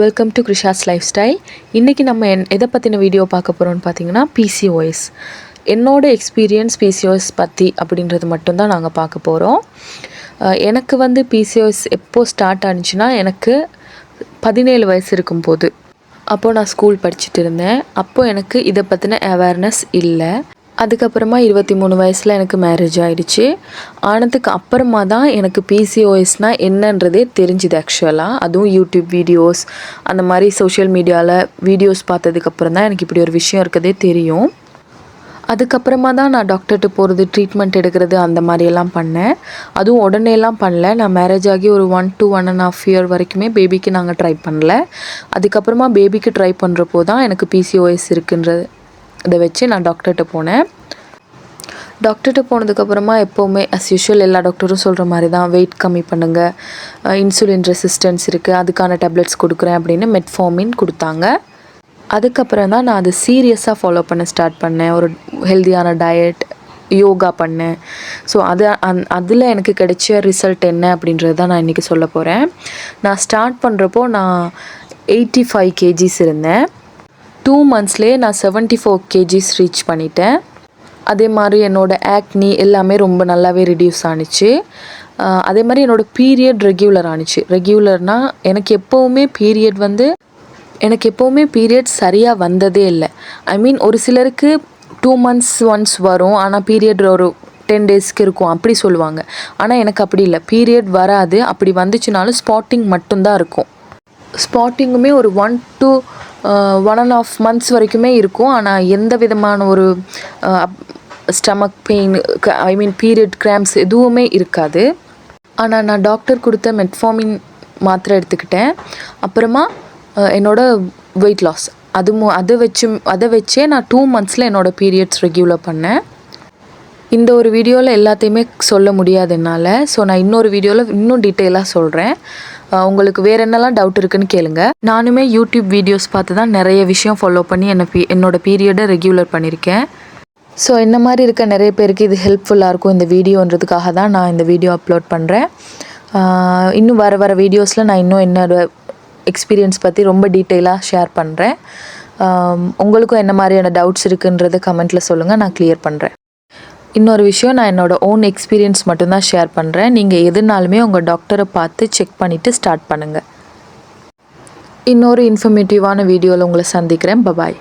Welcome to Krisha's lifestyle இன்றைக்கி நம்ம என் எதை பற்றின வீடியோ பார்க்க போகிறோம்னு பார்த்தீங்கன்னா பிசிஓஎஸ் என்னோட எக்ஸ்பீரியன்ஸ் பிசிஓஎஸ் பற்றி அப்படின்றது மட்டும்தான் நாங்கள் பார்க்க போகிறோம் எனக்கு வந்து பிசிஓஎஸ் எப்போது ஸ்டார்ட் ஆனிச்சுன்னா எனக்கு பதினேழு வயசு இருக்கும்போது. அப்போது நான் ஸ்கூல் படிச்சுட்டு இருந்தேன். அப்போது எனக்கு இதை பற்றின அவேர்னஸ் இல்லை. அதுக்கப்புறமா இருபத்தி மூணு வயசில் எனக்கு மேரேஜ் ஆகிடுச்சு ஆனதுக்கு அப்புறமா தான் எனக்கு பிசிஓஎஸ்னால் என்னன்றதே தெரிஞ்சுது ஆக்சுவலாக அதுவும் யூடியூப் வீடியோஸ் அந்த மாதிரி சோஷியல் மீடியாவில் வீடியோஸ் பார்த்ததுக்கப்புறம் தான் எனக்கு இப்படி ஒரு விஷயம் இருக்கதே தெரியும். அதுக்கப்புறமா தான் நான் டாக்டர்கிட்ட போகிறது ட்ரீட்மெண்ட் எடுக்கிறது அந்த மாதிரியெல்லாம் பண்ணேன். அதுவும் உடனேலாம் பண்ணல. நான் மேரேஜ் ஆகி ஒரு one to one and half year வரைக்குமே பேபிக்கு நாங்கள் ட்ரை பண்ணல. அதுக்கப்புறமா பேபிக்கு ட்ரை பண்ணுறப்போ தான் எனக்கு பிசிஓஎஸ் இருக்குன்றது இதை வச்சு நான் டாக்டர்கிட்ட போனேன். டாக்டர்கிட்ட போனதுக்கப்புறமா எப்போவுமே அஸ் யூஷுவல் எல்லா டாக்டரும் சொல்கிற மாதிரி தான் வெயிட் கம்மி பண்ணுங்கள் இன்சுலின் ரெசிஸ்டன்ஸ் இருக்குது அதுக்கான டேப்லெட்ஸ் கொடுக்குறேன் அப்படின்னு மெட்ஃபார்மின் கொடுத்தாங்க. அதுக்கப்புறம் தான் நான் அதை சீரியஸாக ஃபாலோ பண்ண ஸ்டார்ட் பண்ணேன். ஒரு ஹெல்த்தியான டயட் யோகா பண்ணேன். ஸோ அது அந் அதில் எனக்கு கிடைச்ச ரிசல்ட் என்ன அப்படின்றது தான் நான் இன்றைக்கி சொல்ல போகிறேன் நான் ஸ்டார்ட் பண்ணுறப்போ நான் எயிட்டி ஃபைவ் கேஜிஸ் இருந்தேன். டூ மந்த்ஸ்லேயே நான் செவன்ட்டி ஃபோர் கேஜிஸ் ரீச் பண்ணிட்டேன். அதே மாதிரி என்னோடய ஆக்னி எல்லாமே ரொம்ப நல்லாவே ரிடியூஸ் ஆணுச்சு அதே மாதிரி என்னோடய பீரியட் ரெகுலர் ஆணுச்சு ரெகுலர்னால் எனக்கு எப்போவுமே பீரியட் வந்து எனக்கு எப்போவுமே பீரியட் சரியாக வந்ததே இல்லை. ஐ மீன் ஒரு சிலருக்கு டூ மந்த்ஸ் ஒன்ஸ் வரும் ஆனால் பீரியட் ஒரு டென் டேஸ்க்கு இருக்கும் அப்படி சொல்லுவாங்க. ஆனால் எனக்கு அப்படி இல்லை. பீரியட் வராது. அப்படி வந்துச்சுனாலும் ஸ்பாட்டிங் மட்டும்தான் இருக்கும். ஸ்பாட்டிங்குமே ஒரு one to one and half months வரைக்குமே இருக்கும். ஆனால் எந்த விதமான ஒரு stomach pain I mean period cramps எதுவுமே இருக்காது. ஆனால் நான் டாக்டர் கொடுத்த மெட்ஃபார்மின் மாத்திரை எடுத்துக்கிட்டேன். அப்புறமா என்னோடய என்னோட வெயிட் லாஸ் அது மு அதை வச்சு அதை வச்சே நான் டூ மந்த்ஸில் என்னோட பீரியட்ஸ் ரெகுலர் பண்ணேன். இந்த ஒரு வீடியோவில் எல்லாத்தையுமே சொல்ல முடியாது என்னால். ஸோ நான் இன்னொரு வீடியோவில் இன்னும் டீட்டெயிலாக சொல்கிறேன் உங்களுக்கு வேறு என்னெல்லாம் டவுட் இருக்குன்னு கேளுங்க. நானுமே யூடியூப் வீடியோஸ் பார்த்து தான் நிறைய விஷயம் ஃபாலோ பண்ணி என்னை பீ பீரியடை ரெகுலர் பண்ணியிருக்கேன் ஸோ என்ன மாதிரி இருக்க நிறைய பேருக்கு இது ஹெல்ப்ஃபுல்லாக இருக்கும் இந்த வீடியோன்றதுக்காக தான் நான் இந்த வீடியோ அப்லோட் பண்ணுறேன் இன்னும் வர வர வீடியோஸில் நான் இன்னும் என்னோட எக்ஸ்பீரியன்ஸ் பற்றி ரொம்ப டீட்டெயிலாக ஷேர் பண்ணுறேன் உங்களுக்கும் என்ன மாதிரியான டவுட்ஸ் இருக்குன்றதை கமெண்ட்டில் சொல்லுங்கள் நான் கிளியர் பண்ணுறேன் இன்னொரு விஷயம் நான் என்னோடய ஓன் எக்ஸ்பீரியன்ஸ் மட்டும்தான் ஷேர் பண்ணுறேன் நீங்கள் எதுனாலுமே உங்கள் டாக்டரை பார்த்து செக் பண்ணிவிட்டு ஸ்டார்ட் பண்ணுங்கள் இன்னொரு இன்ஃபர்மேட்டிவான வீடியோவில் உங்களை சந்திக்கிறேன். பபாய்